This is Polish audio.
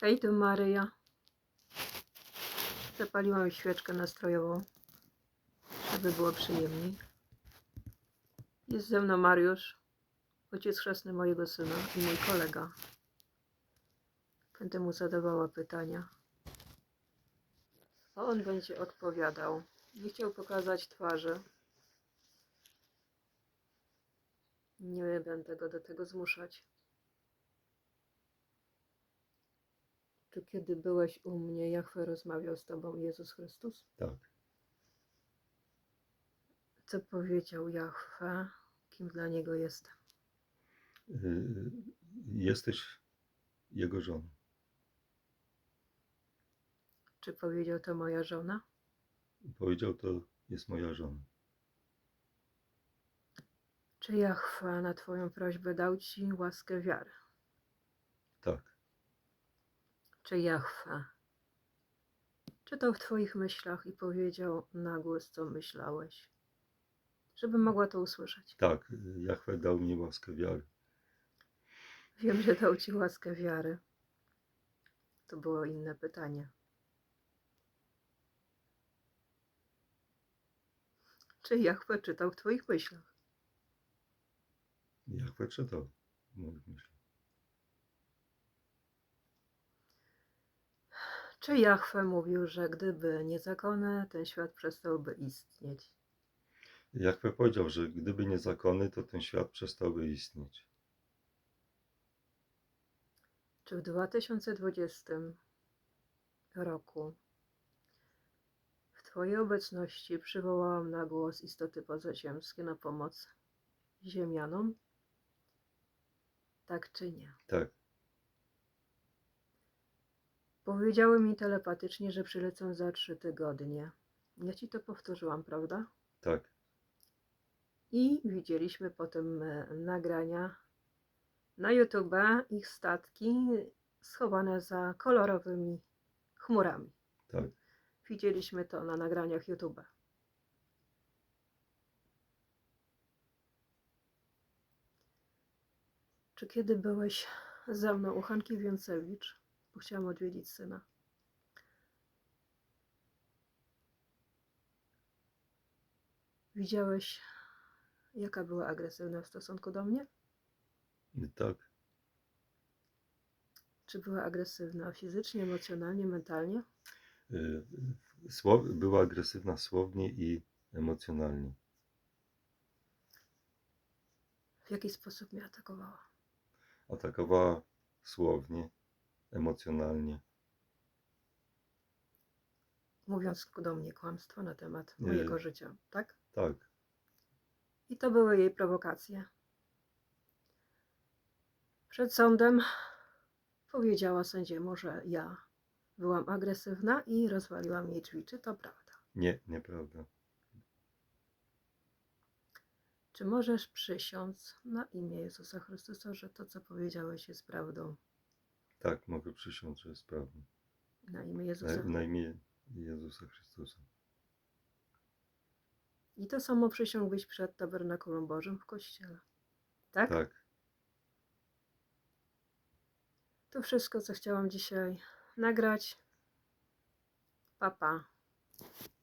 Hej tu Maryja. Zapaliłam świeczkę nastrojową, żeby było przyjemniej. Jest ze mną Mariusz, ojciec chrzestny mojego syna i mój kolega. Będę mu zadawała pytania. A on będzie odpowiadał. Nie chciał pokazać twarzy. Nie będę go do tego zmuszać. Czy kiedy byłeś u mnie, Jachwę rozmawiał z Tobą Jezus Chrystus? Tak. Co powiedział Jachwę? Kim dla Niego jestem? Y, Jesteś jego żoną. Czy powiedział to moja żona? Powiedział, to jest moja żona. Czy Jachwę na Twoją prośbę dał Ci łaskę wiary? Tak. Czy Jachwę czytał w Twoich myślach i powiedział na głos, co myślałeś? Żebym mogła to usłyszeć. Tak. Jachwę dał mi łaskę wiary. Wiem, że dał Ci łaskę wiary. To było inne pytanie. Czy Jachwę czytał w Twoich myślach? Jachwę czytał w moich myślach. Czy Jachwę mówił, że gdyby nie zakony, ten świat przestałby istnieć? Jachwę powiedział, że gdyby nie zakony, to ten świat przestałby istnieć. Czy w 2020 roku w Twojej obecności przywołałam na głos istoty pozaziemskie na pomoc ziemianom? Tak czy nie? Tak. Powiedziały mi telepatycznie, że przylecą za trzy tygodnie. Ja Ci to powtórzyłam, prawda? Tak. I widzieliśmy potem e, nagrania na YouTube ich statki schowane za kolorowymi chmurami. Tak. Widzieliśmy to na nagraniach YouTube. Czy kiedy byłeś ze mną u Hanki Więcewicz, bo chciałam odwiedzić syna, widziałeś, jaka była agresywna w stosunku do mnie? Tak. Czy była agresywna fizycznie, emocjonalnie, mentalnie? Słow, była agresywna słownie i emocjonalnie. W jaki sposób mnie atakowała? Atakowała słownie, emocjonalnie. Mówiąc do mnie kłamstwo na temat Nie. mojego życia, tak? Tak. I to były jej prowokacje. Przed sądem powiedziała sędziemu, że ja byłam agresywna i rozwaliłam jej drzwi. Czy to prawda? Nie, nieprawda. Czy możesz przysiąc na imię Jezusa Chrystusa, że to, co powiedziałeś, jest prawdą? Tak, mogę przysiąc, że jest prawdą. Na imię Na, Jezusa. na imię Jezusa Chrystusa. I to samo przysiągłeś przed tabernakulum Bożym w kościele. Tak? Tak. To wszystko, co chciałam dzisiaj nagrać. Papa. Pa.